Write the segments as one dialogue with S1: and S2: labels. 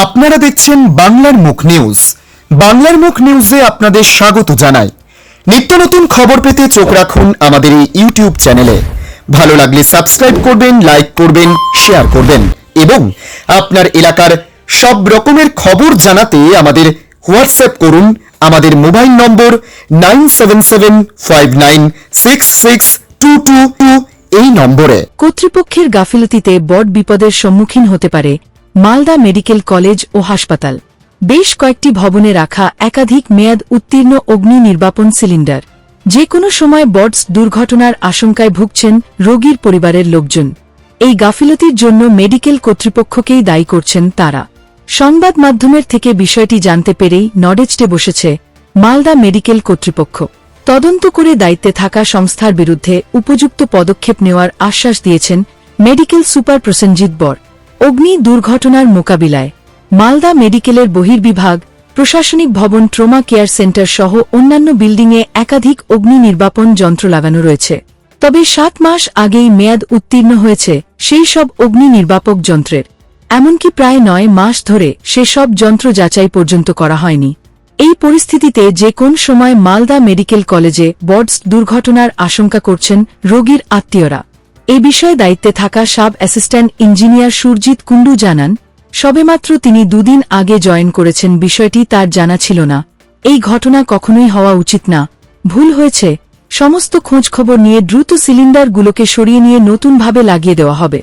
S1: আপনারা দেখছেন বাংলার মুখ নিউজ। বাংলার মুখ নিউজে আপনাদের স্বাগত জানাই। নিত্য নতুন খবর পেতে চোখ রাখুন আমাদের এই ইউটিউব চ্যানেলে। ভালো লাগলে সাবস্ক্রাইব করবেন, লাইক করবেন, শেয়ার করবেন এবং আপনার এলাকার সব রকমের খবর জানাতে আমাদের হোয়াটসঅ্যাপ করুন। আমাদের mobile number nine seven seven five nine six six two two two এই নম্বরে।
S2: কর্তৃপক্ষের গাফিলতিতে বড় বিপদের সম্মুখীন হতে পারে মালদা মেডিকেল কলেজ ও হাসপাতাল। বেশ কয়েকটি ভবনে রাখা একাধিক মেয়াদ উত্তীর্ণ অগ্নি নির্বাপন সিলিন্ডার। যে কোনো সময় বডস দুর্ঘটনার আশঙ্কায় ভুগছেন রোগীর পরিবারের লোকজন। এই গাফিলতির জন্য মেডিকেল কর্তৃপক্ষকেই দায়ী করছেন তারা। সংবাদ মাধ্যমের থেকে বিষয়টি জানতে পেরেই নডেজটে বসেছে মালদা মেডিকেল কর্তৃপক্ষ। তদন্ত করে দায়িত্বে থাকা সংস্থার বিরুদ্ধে উপযুক্ত পদক্ষেপ নেওয়ার আশ্বাস দিয়েছেন মেডিকেল সুপার প্রসেনজিৎ বর। অগ্নি দুর্ঘটনার মোকাবিলায় মালদা মেডিকেলের বহির্বিভাগ, প্রশাসনিক ভবন ট্রোমা কেয়ার সেন্টার সহ অন্যান্য বিল্ডিংয়ে একাধিক অগ্নি নির্বাপন যন্ত্র লাগানো রয়েছে। তবে সাত মাস আগেই মেয়াদ উত্তীর্ণ হয়েছে সেই সব অগ্নি নির্বাপক যন্ত্রের। এমনকি প্রায় নয় মাস ধরে সেসব যন্ত্র যাচাই পর্যন্ত করা হয়নি। এই পরিস্থিতিতে যে কোন সময় মালদা মেডিকেল কলেজে বডস দুর্ঘটনার আশঙ্কা করছেন রোগীর আত্মীয়রা। এ বিষয়ে দায়িত্বে থাকা sub assistant engineer Surajit Kundu জানান, সবেমাত্র তিনি দুদিন আগে জয়েন করেছেন বিষয়টি তার জানা ছিল না। এই ঘটনা কখনোই হওয়া উচিত না। ভুল হয়েছে। সমস্ত খোঁজখবর নিয়ে দ্রুত সিলিন্ডারগুলোকে সরিয়ে নিয়ে নতুনভাবে লাগিয়ে দেওয়া হবে।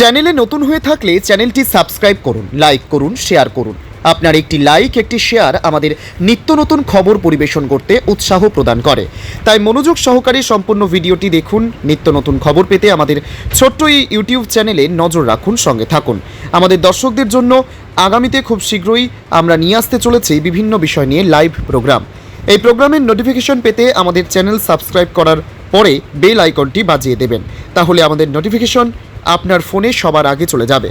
S1: চ্যানেলে নতুন হয়ে থাকলে চ্যানেলটি সাবস্ক্রাইব করুন, লাইক করুন, শেয়ার করুন। আপনার একটি লাইক, একটি শেয়ার আমাদের নিত্য নতুন খবর পরিবেশন করতে উৎসাহ প্রদান করে। তাই মনোযোগ সহকারে সম্পূর্ণ ভিডিওটি দেখুন, নিত্য নতুন খবর পেতে আমাদের ছোট্ট এই ইউটিউব চ্যানেলে নজর রাখুন, সঙ্গে থাকুন। আমাদের দর্শকদের জন্য আগামীতে খুব শীঘ্রই আমরা নিয়ে আসতে চলেছি বিভিন্ন বিষয় নিয়ে লাইভ প্রোগ্রাম। এই প্রোগ্রামের নোটিফিকেশন পেতে আমাদের চ্যানেল সাবস্ক্রাইব করার পরে বেল আইকনটি বাজিয়ে দেবেন। তাহলে আমাদের নোটিফিকেশন আপনার ফোনে সবার আগে চলে যাবে।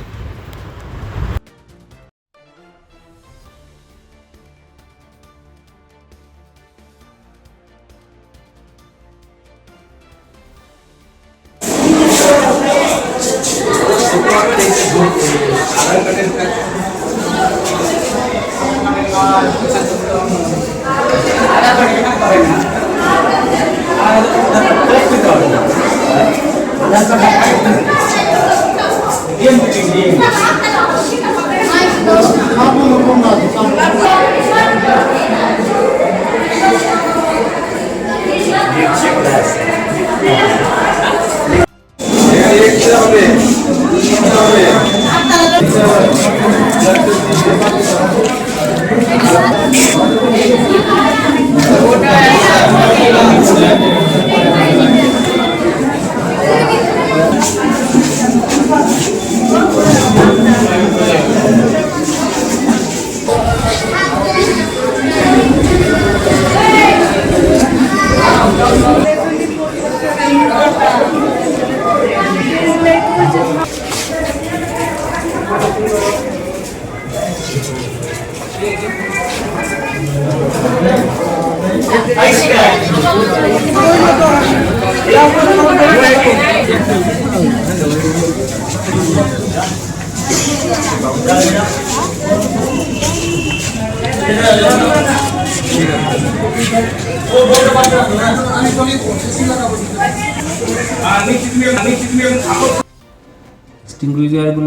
S3: Thank you.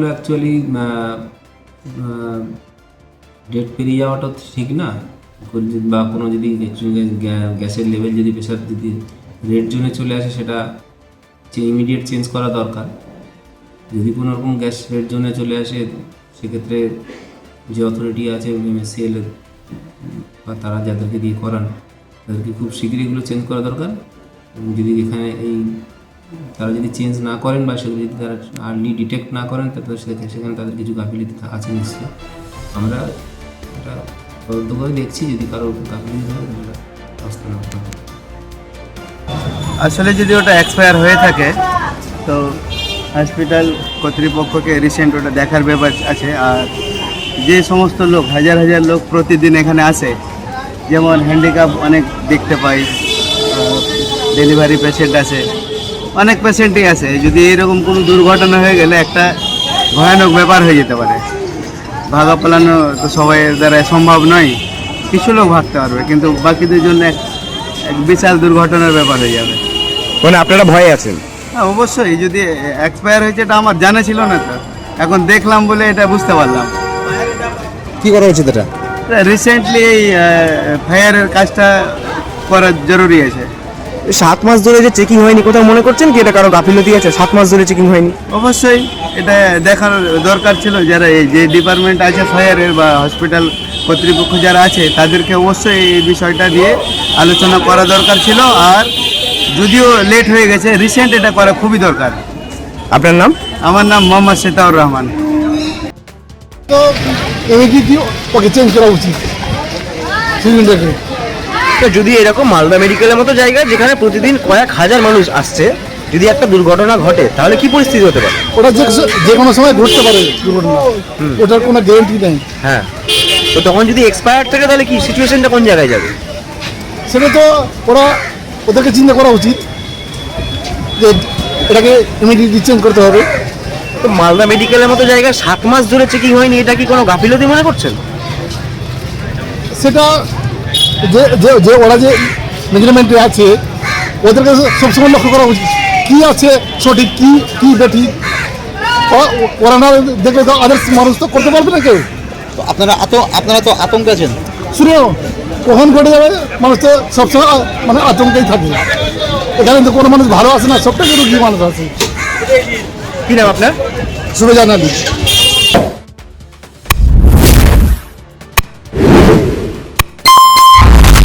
S3: অ্যাকচুয়ালি ডেট পেরিয়ে যাওয়াটা ঠিক না। বা কোনো যদি গ্যা- গ্যাসের লেভেল যদি প্রেশার যদি রেড জোনে চলে আসে, সেটা ইমিডিয়েট চেঞ্জ করা দরকার। যদি কোনো রকম গ্যাস রেড জোনে চলে আসে, সেক্ষেত্রে যে অথরিটি আছে এমএসসিএল বা তারা যাদেরকে দিয়ে করান, তাদেরকে খুব শীঘ্রই এগুলো চেঞ্জ করা দরকার। যদি এখানে এই তারা যদি চেঞ্জ না করেন বা সেগুলো যদি তারা আর্লি ডিটেক্ট না করেন তাহলে সেখানে সেখানে তাদের কিছু গাফিলিতি আছে নিশ্চয়ই আমরা এটা তদন্ত করে দেখছি, যদি কারও গাফিলিতি হয় তাহলে ব্যবস্থা নেওয়া।
S4: আসলে যদি ওটা এক্সপায়ার হয়ে থাকে, তো হসপিটাল কর্তৃপক্ষকে রিসেন্ট ওটা দেখার ব্যাপার আছে আর যে সমস্ত লোক, হাজার হাজার লোক প্রতিদিন এখানে আসে, যেমন হ্যান্ডিক্যাপ অনেক দেখতে পাই ডেলিভারি পেশেন্ট আছে অনেক পেশেন্টই আছে। যদি এরকম কোনো দুর্ঘটনা হয়ে গেলে একটা ভয়ানক ব্যাপার হয়ে যেতে পারে। ভাগা পালানো তো সবাই দ্বারা সম্ভব নয়। কিছু লোক ভাগতে পারবে কিন্তু বাকিদের জন্য এক এক বিশাল দুর্ঘটনার ব্যাপার হয়ে যাবে।
S5: মানে আপনারা ভয়ে আছেন?
S4: হ্যাঁ অবশ্যই যদি এক্সপায়ার হয়েছে এটা আমার জানা ছিল না তো। এখন দেখলাম বলে এটা বুঝতে পারলাম।
S5: কি করা উচিত এটা?
S4: রিসেন্টলি এই ফায়ারের কাজটা করা জরুরি আছে
S5: সাত মাস ধরে যে চেকিং হয়নি কোথাও মনে করছেন কি এটা কারও গাফিলতি আছে? সাত মাস ধরে চেকিং হয়নি।
S4: অবশ্যই এটা দেখার দরকার ছিল যারা এই যে ডিপার্টমেন্ট আছে ফায়ারের বা হসপিটাল কর্তৃপক্ষ যারা আছে তাদেরকে অবশ্যই এই বিষয়টা দিয়ে আলোচনা করা দরকার ছিল। আর যদিও লেট হয়ে গেছে রিসেন্ট এটা করা খুবই দরকার।
S5: আপনার নাম?
S4: আমার নাম মোহাম্মদ সেতাউর রহমান।
S6: তো ইমিডিয়েটলি ওকে চেঞ্জ করা উচিত। সিলিন্ডারকে
S5: তো যদি এরকম মালদা মেডিকেলের মতো জায়গায় যেখানে প্রতিদিন কয়েক হাজার মানুষ আসছে যদি একটা দুর্ঘটনা ঘটে তাহলে কি পরিস্থিতি হতে পারে?
S6: ওটা যে যে কোনো সময় ঘটতে পারে দুর্ঘটনা। ওটার কোনো গ্যারেন্টি নেই।
S5: হ্যাঁ। তো তখন যদি এক্সপায়ার থাকে তাহলে কি সিচুয়েশনটা কোন জায়গায় যাবে?
S6: সেটা তো ওরা ওদেরকে চিন্তা করা উচিত যে এটাকে ইমিডিয়েটলি চেঞ্জ করতে হবে।
S5: তো মালদা মেডিকেলের মতো জায়গায় সাত মাস ধরে চেকিং হয়নি এটা কি কোনো গাফিলতি মনে করছেন?
S6: সেটা যে যে যে ওরা যে মেজারমেন্টে আছে ওদেরকে সবসময় লক্ষ্য করা উচিত। কী আছে সঠিক কী কী বেঠিক? ও- ওরা না দেখলে তো আদার্স মানুষ তো করতে পারবে না কেউ।
S7: আপনারা আত আপনারা তো আতঙ্কে আছেন।
S6: শুনে কখন ঘটে যাবে মানুষ তো সবসময় মানে আতঙ্কেই থাকে। এখানে তো কোনো মানুষ ভালো আছে না সবটাই রুগী মানুষ আছে।
S5: কি নাম আপনার?
S6: সুরজান আলী